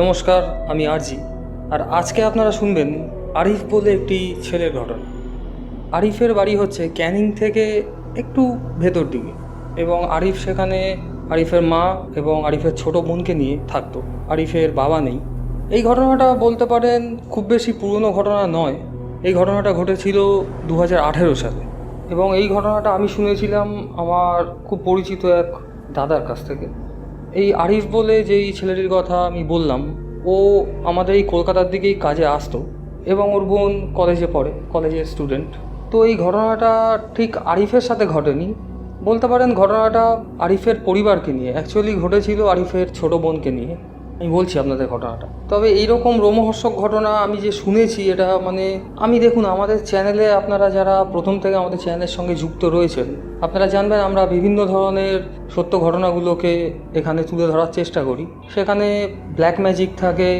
নমস্কার, আমি আরজি। আর আজকে আপনারা শুনবেন আরিফ বলে একটি ছেলের ঘটনা। আরিফের বাড়ি হচ্ছে ক্যানিং থেকে একটু ভেতর দিকে এবং আরিফ সেখানে আরিফের মা এবং আরিফের ছোট বোনকে নিয়ে থাকতো। আরিফের বাবা নেই। এই ঘটনাটা বলতে পারেন খুব বেশি পুরনো ঘটনা নয়। এই ঘটনাটা ঘটেছিল দু হাজার আঠেরো সালে এবং এই ঘটনাটা আমি শুনেছিলাম আমার খুব পরিচিত এক দাদার কাছ থেকে। এই আরিফ বলে যেই ছেলেটির কথা আমি বললাম, ও আমাদের এই কলকাতার দিকেই কাজে আসতো এবং ওর বোন কলেজে পড়ে, কলেজের স্টুডেন্ট। তো এই ঘটনাটা ঠিক আরিফের সাথে ঘটেনি। বলতে পারেন ঘটনাটা আরিফের পরিবারকে নিয়ে অ্যাকচুয়ালি ঘটেছিল আরিফের ছোট বোনকে নিয়ে। আমি বলছি আপনাদের ঘটনাটা। তবে এইরকম রোমহর্ষক ঘটনা আমি যে শুনেছি, এটা মানে আমি দেখুন, আমাদের চ্যানেলে আপনারা যারা প্রথম থেকে আমাদের চ্যানেলের সঙ্গে যুক্ত রয়েছেন, আপনারা জানবেন আমরা বিভিন্ন ধরনের সত্য ঘটনাগুলোকে এখানে তুলে ধরার চেষ্টা করি। সেখানে ব্ল্যাক ম্যাজিক থাকে,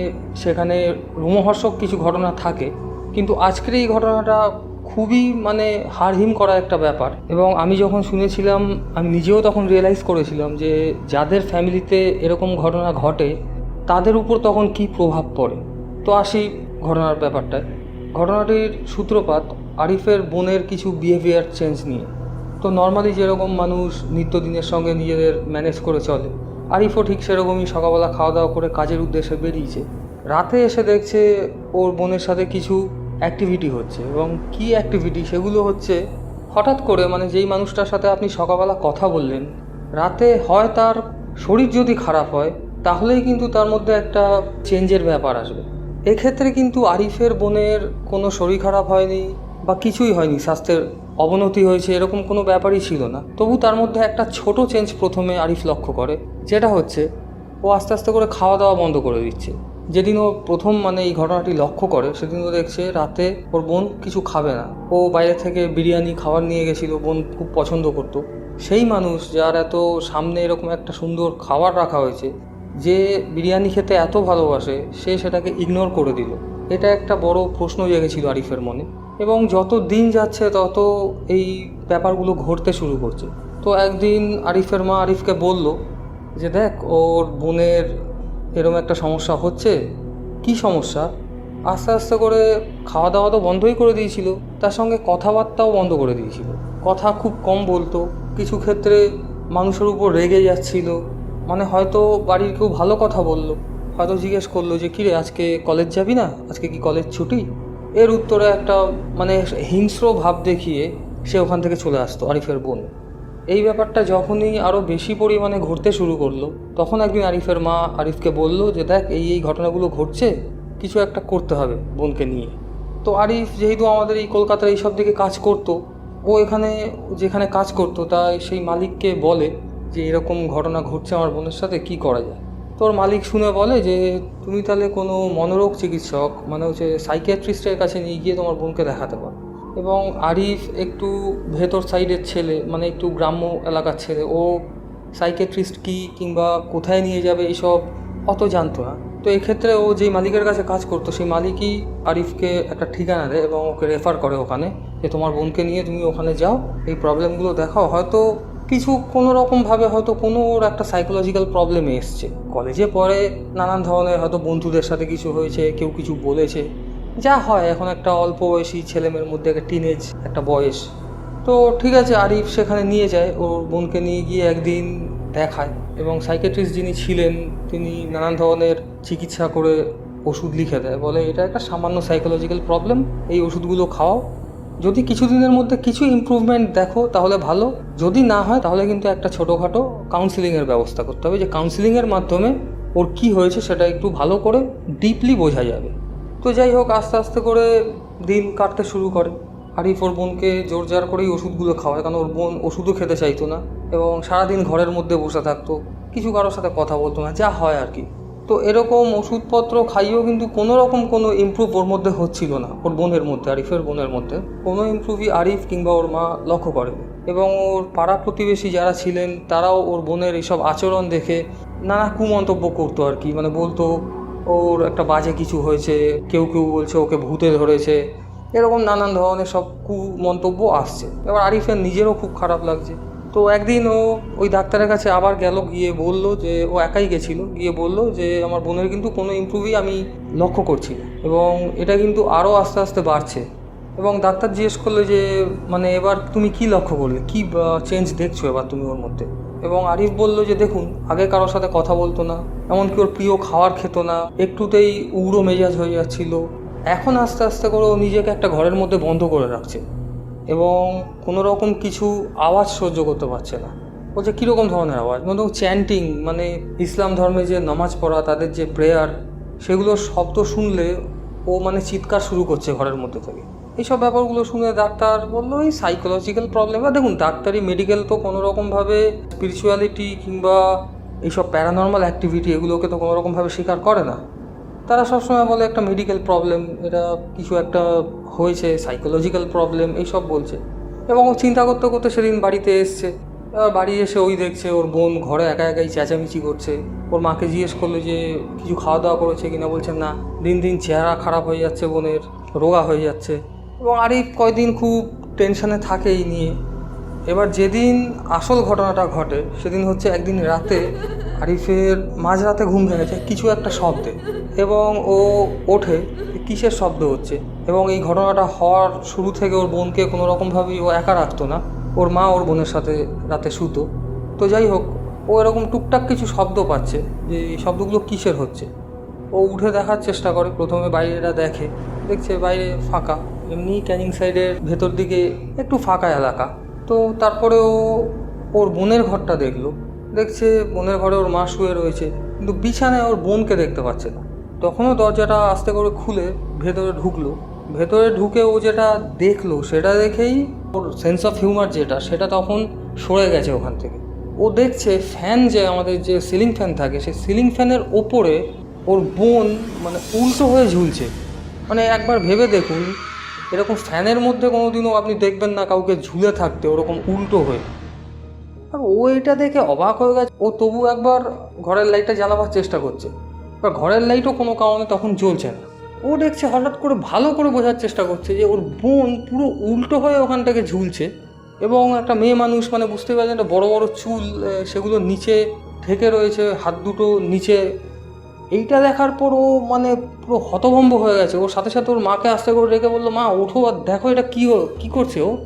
সেখানে রোমহর্ষক কিছু ঘটনা থাকে, কিন্তু আজকের এই ঘটনাটা খুবই মানে হারহিম করা একটা ব্যাপার। এবং আমি যখন শুনেছিলাম, আমি নিজেও তখন রিয়েলাইজ করেছিলাম যে যাদের ফ্যামিলিতে এরকম ঘটনা ঘটে তাদের উপর তখন কি প্রভাব পড়ে? তো আসি ঘটনার ব্যাপারটায়। ঘটনাটির সূত্রপাত আরিফের বোনের কিছু বিহেভিয়ার চেঞ্জ নিয়ে। তো নর্মালি যেরকম মানুষ নিত্যদিনের সঙ্গে নিজেদের ম্যানেজ করে চলে, আরিফও ঠিক সেরকমই সকালবেলা খাওয়া দাওয়া করে কাজের উদ্দেশ্যে বেরিয়েছে। রাতে এসে দেখছে ওর বোনের সাথে কিছু অ্যাক্টিভিটি হচ্ছে এবং কি অ্যাক্টিভিটি সেগুলো হচ্ছে হঠাৎ করে মানে যেই মানুষটার সাথে আপনি সকালবেলা কথা বললেন, রাতে হয় তার শরীর যদি খারাপ হয় তাহলেই কিন্তু তার মধ্যে একটা চেঞ্জের ব্যাপার আসবে। এক্ষেত্রে কিন্তু আরিফের বোনের কোনো শরীর খারাপ হয়নি বা কিছুই হয়নি, স্বাস্থ্যের অবনতি হয়েছে, এরকম কোনো ব্যাপারই ছিল না। তবু তার মধ্যে একটা ছোট চেঞ্জ প্রথমে আরিফ লক্ষ্য করে, যেটা হচ্ছে ও আস্তে আস্তে করে খাওয়া দাওয়া বন্ধ করে দিচ্ছে। যেদিন ও প্রথম মানে এই ঘটনাটি লক্ষ্য করে, সেদিন ও দেখছে রাতে ওর বোন কিছু খাবে না। ও বাইরে থেকে বিরিয়ানি, খাবার নিয়ে গেছিল, বোন খুব পছন্দ করতো। সেই মানুষ যার এত সামনে এরকম একটা সুন্দর খাবার রাখা হয়েছে যে বিরিয়ানি খেতে এত ভালোবাসে, সে সেটাকে ইগনোর করে দিল। এটা একটা বড় প্রশ্ন জেগেছিল আরিফের মনে। এবং যত দিন যাচ্ছে, তত এই ব্যাপারগুলো ঘটতে শুরু করছে। তো একদিন আরিফের মা আরিফকে বলল যে, দেখ, ওর বোনের এরকম একটা সমস্যা হচ্ছে। কি সমস্যা? আস্তে আস্তে করে খাওয়া দাওয়া তো বন্ধই করে দিয়েছিল। তার সঙ্গে কথাবার্তাও বন্ধ করে দিয়েছিল। কথা খুব কম বলতো। কিছু ক্ষেত্রে মানুষের উপর রেগে যাচ্ছিল। মানে হয়তো বাড়ির কেউ ভালো কথা বলল। হয়তো জিজ্ঞেস করল যে, কিরে, আজকে কলেজ যাবি না? আজকে কি কলেজ ছুটি? এর উত্তরে একটা মানে হিংস্র ভাব দেখিয়ে সে ওখান থেকে চলে আসতো, আরিফের বোন। এই ব্যাপারটা যখনই আরও বেশি পরিমাণে ঘটতে শুরু করল, তখন একদিন আরিফের মা আরিফকে বলল যে, দেখ, এই এই ঘটনাগুলো ঘটছে, কিছু একটা করতে হবে বোনকে নিয়ে। তো আরিফ যেহেতু আমাদের এই কলকাতার এইসব দিকে কাজ করতো, ও এখানে যেখানে কাজ করতো, তাই সেই মালিককে বলে যে এরকম ঘটনা ঘটছে আমার বোনের সাথে, কি করা যায়? তোর মালিক শুনে বলে যে, তুমি তাহলে কোনো মনোরোগ চিকিৎসক মানে হচ্ছে সাইকিয়াট্রিস্টের কাছে নিয়ে গিয়ে তোমার বোনকে দেখাতে পারো। এবং আরিফ একটু ভেতর সাইডের ছেলে মানে একটু গ্রাম্য এলাকার ছেলে, ও সাইকিয়াট্রিস্ট কি কিংবা কোথায় নিয়ে যাবে এইসব অত জানতো না। তো এক্ষেত্রে ও যেই মালিকের কাছে কাজ করতো, সেই মালিকই আরিফকে একটা ঠিকানা দেয় এবং ওকে রেফার করে ওখানে যে, তোমার বোনকে নিয়ে তুমি ওখানে যাও, এই প্রবলেমগুলো দেখাও। হয়তো কিছু কোনো রকমভাবে হয়তো কোনো ওর একটা সাইকোলজিক্যাল প্রবলেমে এসছে। কলেজে পড়ে নানান ধরনের হয়তো বন্ধুদের সাথে কিছু হয়েছে, কেউ কিছু বলেছে। যা হয়, এখন একটা অল্প বয়সী ছেলেমেয়ের মধ্যে একটা টিনেজ একটা বয়স। তো ঠিক আছে, আরিফ সেখানে নিয়ে যায়, ওর বোনকে নিয়ে গিয়ে একদিন দেখায়। এবং সাইকেট্রিস্ট যিনি ছিলেন, তিনি নানান ধরনের চিকিৎসা করে ওষুধ লিখে দেয়। বলে, এটা একটা সামান্য সাইকোলজিক্যাল প্রবলেম এই ওষুধগুলো খাওয়াও যদি কিছুদিনের মধ্যে কিছু ইমপ্রুভমেন্ট দেখো, তাহলে ভালো। যদি না হয়, তাহলে কিন্তু একটা ছোটোখাটো কাউন্সিলিংয়ের ব্যবস্থা করতে হবে। যে কাউন্সিলিংয়ের মাধ্যমে ওর কী হয়েছে, সেটা একটু ভালো করে ডিপলি বোঝা যাবে। তো যাই হোক, আস্তে আস্তে করে দিন কাটতে শুরু করে। আরিফ ওর বোনকে জোর জার করেই ওষুধগুলো খাওয়ায়, কারণ ওর বোন ওষুধও খেতে চাইতো না। এবং সারাদিন ঘরের মধ্যে বসে থাকতো, কিছু কারোর সাথে কথা বলতো না, যা হয় আর কি। তো এরকম ওষুধপত্র খাইয়েও কিন্তু কোনো রকম কোনো ইমপ্রুভ ওর মধ্যে হচ্ছিল না, ওর বোনের মধ্যে, আরিফের বোনের মধ্যে। কোনো ইমপ্রুভই আরিফ কিংবা ওর মা লক্ষ্য করেনি। এবং ওর পাড়া প্রতিবেশী যারা ছিলেন, তারাও ওর বোনের এইসব আচরণ দেখে নানা কুমন্তব্য করতো আর কি। মানে বলতো, ওর একটা বাজে কিছু হয়েছে, কেউ কেউ বলছে ওকে ভূতে ধরেছে। এরকম নানান ধরনের সব কুমন্তব্য আসছে। এবার আরিফের নিজেরও খুব খারাপ লাগছে। তো একদিন ও ওই ডাক্তারের কাছে আবার গেল, গিয়ে বলল যে ও একাই গেছিল। গিয়ে বলল যে আমার বোনের কিন্তু কোনো ইমপ্রুভই আমি লক্ষ্য করছি এবং এটা কিন্তু আরও আস্তে আস্তে বাড়ছে। এবং ডাক্তার জিজ্ঞেস করল যে মানে এবার তুমি কি লক্ষ্য করলে? কি চেঞ্জ দেখছ এবার তুমি ওর মধ্যে? এবং আরিফ বলল যে, দেখুন, আগে কারোর সাথে কথা বলতো না, এমনকি ওর প্রিয় খাবার খেত না, একটুতেই উগ্র মেজাজ হয়ে যাচ্ছিল। এখন আস্তে আস্তে করে ও নিজেকে একটা ঘরের মধ্যে বন্ধ করে রাখছে। এবং কোনো রকম কিছু আওয়াজ সহ্য করতে পারছে না। বলছে কীরকম ধরনের আওয়াজ? মানে চ্যান্টিং মানে ইসলাম ধর্মে যে নামাজ পড়া, তাদের যে প্রেয়ার সেগুলোর শব্দ শুনলে ও মানে চিৎকার শুরু করছে ঘরের মধ্যে থেকে। এইসব ব্যাপারগুলো শুনে ডাক্তার বলল, এই সাইকোলজিক্যাল প্রবলেম আর দেখুন, ডাক্তারি মেডিকেল তো কোনো রকমভাবে স্পিরিচুয়ালিটি কিংবা এইসব প্যারানর্মাল অ্যাক্টিভিটি এগুলোকে তো কোনো রকমভাবে স্বীকার করে না। তারা সবসময় বলে একটা মেডিকেল প্রবলেম এটা কিছু একটা হয়েছে সাইকোলজিক্যাল প্রবলেম এইসব বলছে। এবং ও চিন্তা করতে করতে সেদিন বাড়িতে এসছে। এবার বাড়ি এসে ওই দেখছে ওর বোন ঘরে একা একাই চেঁচামেচি করছে। ওর মাকে জিজ্ঞেস করল যে, কিছু খাওয়া দাওয়া করেছে কিনা? বলছে, না, দিন দিন চেহারা খারাপ হয়ে যাচ্ছে বোনের, রোগা হয়ে যাচ্ছে। এবং আরিফ কয়দিন খুব টেনশনে থাকে এই নিয়ে। এবার যেদিন আসল ঘটনাটা ঘটে, সেদিন হচ্ছে একদিন রাতে আরিফের মাঝরাতে ঘুম ভেঙেছে, কিছু একটা শব্দে। এবং ও ওঠে, কিসের শব্দ হচ্ছে? এবং এই ঘটনাটা হওয়ার শুরু থেকে ওর বোনকে কোনো রকমভাবেই ও একা রাখতো না। ওর মা ওর বোনের সাথে রাতে শুতো। তো যাই হোক, ও এরকম টুকটাক কিছু শব্দ পাচ্ছে যে এই শব্দগুলো কিসের হচ্ছে? ও উঠে দেখার চেষ্টা করে, প্রথমে বাইরেটা দেখে। দেখছে বাইরে ফাঁকা। এমনি ক্যানিং সাইডের ভেতর দিকে একটু ফাঁকা এলাকা। তো তারপরে ও ওর বোনের ঘরটা দেখল। দেখছে বোনের ঘরে ওর মা শুয়ে রয়েছে, কিন্তু বিছানায় ওর বোনকে দেখতে পাচ্ছে না। তখনও দরজাটা আস্তে করে খুলে ভেতরে ঢুকলো। ভেতরে ঢুকে ও যেটা দেখল, সেটা দেখেই ওর সেন্স অফ হিউমার যেটা, সেটা তখন সরে গেছে ওখান থেকে। ও দেখছে ফ্যান যে আমাদের যে সিলিং ফ্যান থাকে, সেই সিলিং ফ্যানের ওপরে ওর বোন মানে উল্টো হয়ে ঝুলছে। মানে একবার ভেবে দেখুন, এরকম ফ্যানের মধ্যে কোনোদিনও আপনি দেখবেন না কাউকে ঝুলে থাকতে, ওরকম উল্টো হয়ে। আর ও এটা দেখে অবাক হয়ে গেছে। ও তবু একবার ঘরের লাইটটা জ্বালাবার চেষ্টা করছে। এবার ঘরের লাইটও কোনো কারণে তখন জ্বলছে না। ও দেখছে হঠাৎ করে ভালো করে বোঝার চেষ্টা করছে যে ওর বোন পুরো উল্টো হয়ে ওখান থেকে ঝুলছে এবং একটা মেয়ে মানুষ মানে বুঝতে পারছেন একটা বড় বড় চুল সেগুলো নিচে ঠেকে রয়েছে, হাত দুটো নিচে। এইটা দেখার পর ও মানে পুরো হতভম্ব হয়ে গেছে। ওর সাথে সাথে ওর মাকে আস্তে করে রেখে বলল, মা, ওঠো আর দেখো এটা কী কী করছে ও?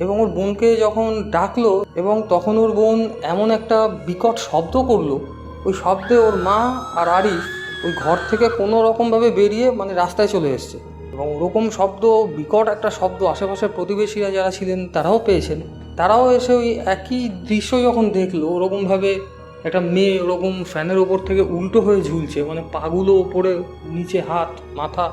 এবং ওর বোনকে যখন ডাকলো এবং তখন ওর বোন এমন একটা বিকট শব্দ করল ওই শব্দে ওর মা আর আরিফ ওই ঘর থেকে কোনো রকমভাবে বেরিয়ে মানে রাস্তায় চলে এসছে। এবং ওরকম শব্দ, বিকট একটা শব্দ আশেপাশের প্রতিবেশীরা যারা ছিলেন তারাও পেয়েছেন। তারাও এসে ওই একই দৃশ্য যখন দেখল, ওরকমভাবে একটা মেয়ে ওরকম ফ্যানের ওপর থেকে উল্টো হয়ে ঝুলছে মানে পাগুলো ওপরে, নিচে হাত, মাথা।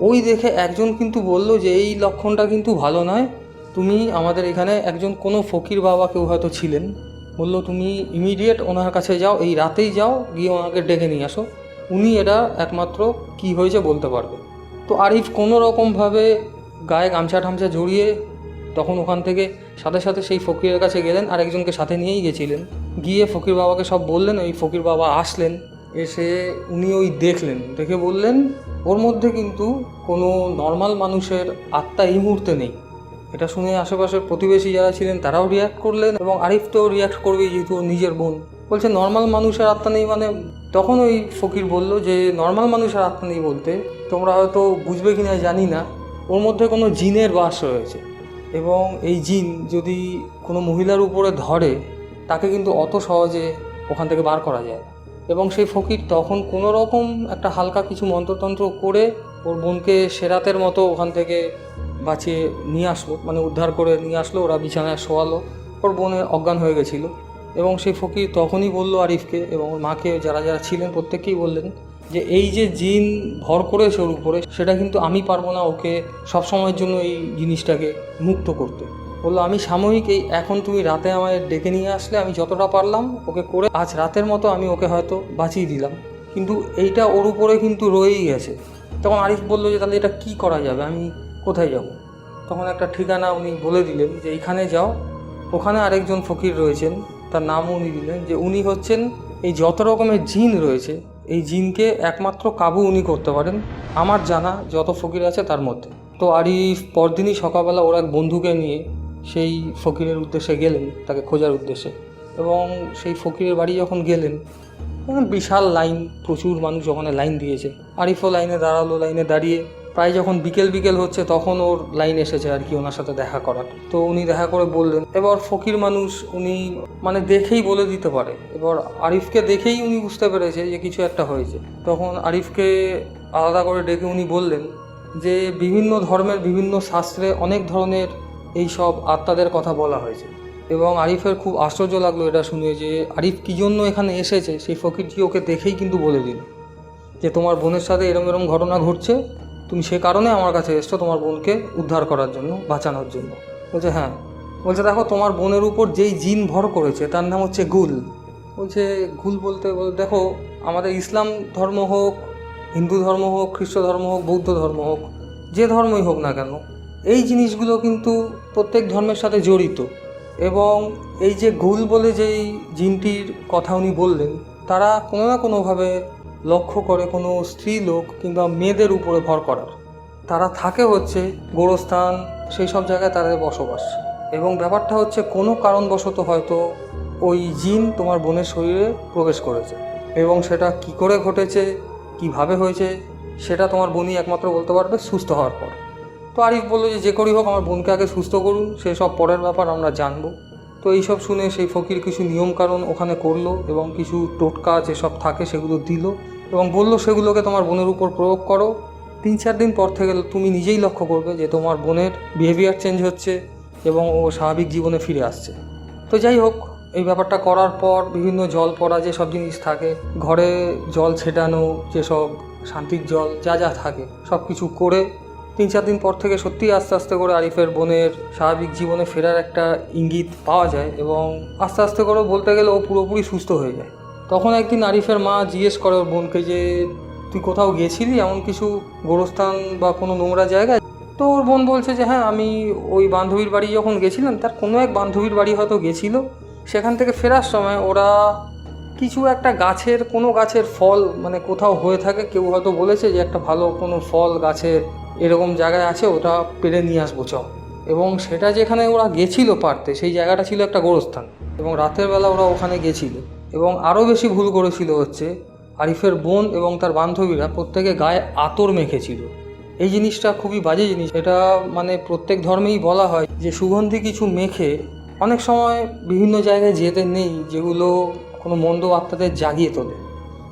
ওই দেখে একজন কিন্তু বলল যে, এই লক্ষণটা কিন্তু ভালো নয়। তুমি আমাদের এখানে একজন কোনো ফকির বাবা কেউ হয়তো ছিলেন। বলল, তুমি ইমিডিয়েট ওনার কাছে যাও, এই রাতেই যাও, গিয়ে ওনাকে ডেকে নিয়ে আসো। উনি এটা একমাত্র কি হয়েছে বলতে পারবে। তো আরিফ কোনো রকমভাবে গায়ে গামছা ঠামছা জড়িয়ে তখন ওখান থেকে সাথে সাথে সেই ফকিরের কাছে গেলেন, আর একজনকে সাথে নিয়েই গেছিলেন। গিয়ে ফকির বাবাকে সব বললেন, ওই ফকির বাবা আসলেন। এসে উনি ওই দেখলেন, দেখে বললেন, ওর মধ্যে কিন্তু কোনো নর্মাল মানুষের আত্মা এই মুহূর্তে নেই। এটা শুনে আশেপাশের প্রতিবেশী যারা ছিলেন তারাও রিয়াক্ট করলেন এবং আরিফ তো রিয়াক্ট করবেই যেহেতু নিজের বোন। বলছে নর্মাল মানুষের আত্মা নেই মানে? তখন ওই ফকির বলল যে নর্মাল মানুষের আত্মা নেই বলতে, তোমরা হয়তো বুঝবে কিনা জানি না। ওর মধ্যে কোনো জিনের বাস রয়েছে এবং এই জিন যদি কোনো মহিলার উপরে ধরে, তাকে কিন্তু অত সহজে ওখান থেকে বার করা যায় এবং সেই ফকির তখন কোনো রকম একটা হালকা কিছু মন্ত্রতন্ত্র করে ওর বোনকে সেরাতের মতো ওখান থেকে বাঁচিয়ে নিয়ে আসলো মানে উদ্ধার করে নিয়ে আসলো, ওরা বিছানায় শোয়ালো, ওর বোনে অজ্ঞান হয়ে গেছিল। এবং সেই ফকির তখনই বলল আরিফকে এবং মাকে, যারা যারা ছিলেন প্রত্যেকেই বললেন যে, এই যে জিন ভর করেছে ওর উপরে, সেটা কিন্তু আমি পারব না ওকে সব সময়ের জন্য এই জিনিসটাকে মুক্ত করতে। বলল, আমি সাময়িক এই এখন তুমি রাতে আমায় ডেকে নিয়ে আসলে আমি যতটা পারলাম ওকে করে, আজ রাতের মতো আমি ওকে হয়তো বাঁচিয়ে দিলাম। কিন্তু এইটা ওর উপরে কিন্তু রয়েই গেছে। তখন আরিফ বলল যে, তাহলে এটা কি করা যাবে? আমি কোথায় যাব? তখন একটা ঠিকানা উনি বলে দিলেন যে, এইখানে যাও। ওখানে আরেকজন ফকির রয়েছেন, তার নামও উনি দিলেন যে, উনি হচ্ছেন এই যত রকমের জিন রয়েছে, এই জিনকে একমাত্র কাবু উনি করতে পারেন। আমার জানা যত ফকির আছে তার মধ্যে। তো আরিফ পরদিনই সকালবেলা ওর এক বন্ধুকে নিয়ে সেই ফকিরের উদ্দেশ্যে গেলেন, তাকে খোঁজার উদ্দেশ্যে। এবং সেই ফকিরের বাড়ি যখন গেলেন বিশাল লাইন, প্রচুর মানুষ ওখানে লাইন দিয়েছে। আরিফও লাইনে দাঁড়াল, লাইনে দাঁড়িয়ে প্রায় যখন বিকেল বিকেল হচ্ছে তখন ওর লাইন এসেছে আর কি ওনার সাথে দেখা করার। তো উনি দেখা করে বললেন, এবার ফকির মানুষ উনি মানে দেখেই বলে দিতে পারে। এবার আরিফকে দেখেই উনি বুঝতে পেরেছে যে কিছু একটা হয়েছে। তখন আরিফকে আলাদা করে ডেকে উনি বললেন যে বিভিন্ন ধর্মের বিভিন্ন শাস্ত্রে অনেক ধরনের এই সব আত্মাদের কথা বলা হয়েছে। এবং আরিফের খুব আশ্চর্য লাগল এটা শুনে যে আরিফ কী জন্য এখানে এসেছে? সেই ফকিরটি ওকে দেখেই কিন্তু বলে দিল যে তোমার বোনের সাথে এরম এরম ঘটনা ঘটছে। তুমি সে কারণে আমার কাছে এসছো তোমার বোনকে উদ্ধার করার জন্য, বাঁচানোর জন্য। বলছে হ্যাঁ। বলছে, দেখো, তোমার বোনের উপর যেই জিন ভর করেছে, তার নাম হচ্ছে গুল। বলছে, গুল বলতে বল- দেখো, আমাদের ইসলাম ধর্ম হোক, হিন্দু ধর্ম হোক, খ্রিস্ট ধর্ম হোক, বৌদ্ধ ধর্ম হোক, যে ধর্মই হোক না কেন, এই জিনিসগুলো কিন্তু প্রত্যেক ধর্মের সাথে জড়িত। এবং এই যে গুল বলে যেই জিনটির কথা উনি বললেন, তারা কোনো না কোনোভাবে লক্ষ্য করে কোনো স্ত্রী লোক কিংবা মেয়েদের উপরে ভর করার। তারা থাকে হচ্ছে গোরস্থান, সেই সব জায়গায় তাদের বসবাস। এবং ব্যাপারটা হচ্ছে কোনো কারণবশত হয়তো ওই জিন তোমার বোনের শরীরে প্রবেশ করেছে। এবং সেটা কি করে ঘটেছে, কীভাবে হয়েছে, সেটা তোমার বোনই একমাত্র বলতে পারবে সুস্থ হওয়ার পর। তো আরিফ বলল যে যে করেই হোক, আমার বোনকে আগে সুস্থ করুন সেসব পরের ব্যাপার আমরা জানব। তো এইসব শুনে সেই ফকির কিছু নিয়মকানুন ওখানে করল এবং কিছু টোটকা যেসব থাকে সেগুলো দিল। এবং বলল, সেগুলোকে তোমার বোনের উপর প্রয়োগ করো। তিন চার দিন পর থেকে তুমি নিজেই লক্ষ্য করবে যে তোমার বোনের বিহেভিয়ার চেঞ্জ হচ্ছে এবং ও স্বাভাবিক জীবনে ফিরে আসছে। তো যাই হোক, এই ব্যাপারটা করার পর বিভিন্ন জল পড়া যেসব জিনিস থাকে, ঘরে জল ছেটানো যেসব শান্তির জল, যা যা থাকে সব কিছু করে তিন চার দিন পর থেকে সত্যি আস্তে আস্তে করে আরিফের বোনের স্বাভাবিক জীবনে ফেরার একটা ইঙ্গিত পাওয়া যায় এবং আস্তে আস্তে করে বলতে গেলে ও পুরোপুরি সুস্থ হয়ে যায়। তখন একদিন আরিফের মা জিজ্ঞেস করে ওর বোনকে যে, তুই কোথাও গেছিলি এমন কিছু গোরস্থান বা কোনো নোংরা জায়গায়? তো ওর বোন বলছে যে হ্যাঁ আমি ওই বান্ধবীর বাড়ি যখন গেছিলাম, তার কোনো এক বান্ধবীর বাড়ি হয়তো গেছিল। সেখান থেকে ফেরার সময় ওরা কিছু একটা গাছের, কোনো গাছের ফল মানে কোথাও হয়ে থাকে, কেউ হয়তো বলেছে যে, একটা ভালো কোনো ফল গাছের এরকম জায়গায় আছে, ওটা পেরে নিয়ে আসব চ এবং সেটা যেখানে ওরা গেছিল পারতে, সেই জায়গাটা ছিল একটা গোরস্থান। এবং রাতের বেলা ওরা ওখানে গেছিল। এবং আরও বেশি ভুল করেছিল হচ্ছে আরিফের বোন এবং তার বান্ধবীরা প্রত্যেকে গায়ে আতর মেখেছিল। এই জিনিসটা খুবই বাজে জিনিস। এটা মানে প্রত্যেক ধর্মেই বলা হয় যে সুগন্ধি কিছু মেখে অনেক সময় বিভিন্ন জায়গায় যেতে নেই, যেগুলো কোনো মন্দ আত্মাদের জাগিয়ে তোলে।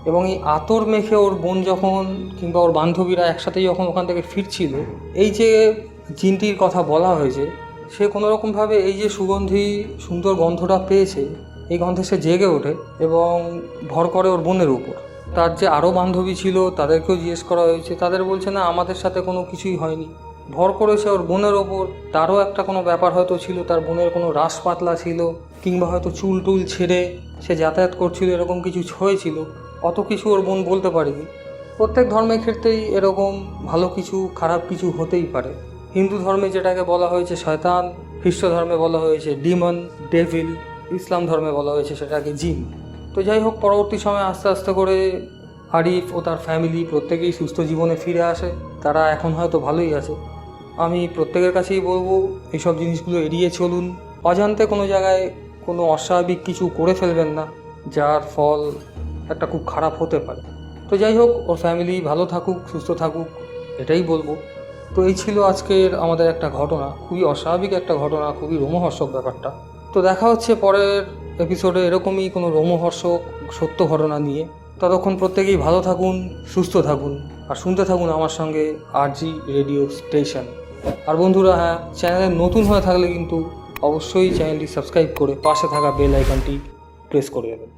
এবং এই আতর মেখে ওর বোন যখন কিংবা ওর বান্ধবীরা একসাথে যখন ওখান থেকে ফিরছিল, এই যে জিনটির কথা বলা হয়েছে, সে কোনোরকমভাবে এই যে সুগন্ধি সুন্দর গন্ধটা পেয়েছে এই গন্ধে সে জেগে ওঠে এবং ভর করে ওর বোনের উপর। তার যে আরও বান্ধবী ছিল, তাদেরকেও জিজ্ঞেস করা হয়েছে, তাদের বলছে, না, আমাদের সাথে কোনো কিছুই হয়নি। ভর করেছে ওর বোনের ওপর তারও একটা কোনো ব্যাপার হয়তো ছিল, তার বোনের কোনো রাস পাতলা ছিল, কিংবা হয়তো চুল টুল ছেড়ে সে যাতায়াত করছিল, এরকম কিছু হয়েছিল, অত কিছু ওর বোন বলতে পারেনি। প্রত্যেক ধর্মের ক্ষেত্রেই এরকম ভালো কিছু, খারাপ কিছু হতেই পারে। হিন্দু ধর্মে যেটাকে বলা হয়েছে শয়তান, খ্রিস্ট ধর্মে বলা হয়েছে ডিমন, ডেভিল ইসলাম ধর্মে বলা হয়েছে সেটাকে জিন। তো যাই হোক, পরবর্তী সময়ে আস্তে আস্তে করে আরিফ ও তার ফ্যামিলি প্রত্যেকেই সুস্থ জীবনে ফিরে আসে। তারা এখন হয়তো ভালোই আছে। আমি প্রত্যেকের কাছেই বলব, এইসব জিনিসগুলো এড়িয়ে চলুন। অজান্তে কোনো জায়গায় কোনো অস্বাভাবিক কিছু করে ফেলবেন না, যার ফল একটা খুব খারাপ হতে পারে। তো যাই হোক, ওর ফ্যামিলি ভালো থাকুক, সুস্থ থাকুক, এটাই বলব। তো এই ছিল আজকের আমাদের একটা ঘটনা। খুবই অস্বাভাবিক একটা ঘটনা, খুবই রোমহর্ষক ব্যাপারটা। তো দেখা হচ্ছে পরের এপিসোডে এরকমই কোনো রোমহর্ষক সত্য ঘটনা নিয়ে। ততক্ষণ প্রত্যেকেই ভালো থাকুন, সুস্থ থাকুন, আর শুনতে থাকুন আমার সঙ্গে আরজি রেডিও স্টেশন। আর বন্ধুরা হ্যাঁ চ্যানেলে নতুন হয়ে থাকলে কিন্তু অবশ্যই চ্যানেলটি সাবস্ক্রাইব করে পাশে থাকা বেল আইকনটি প্রেস করে দেবেন।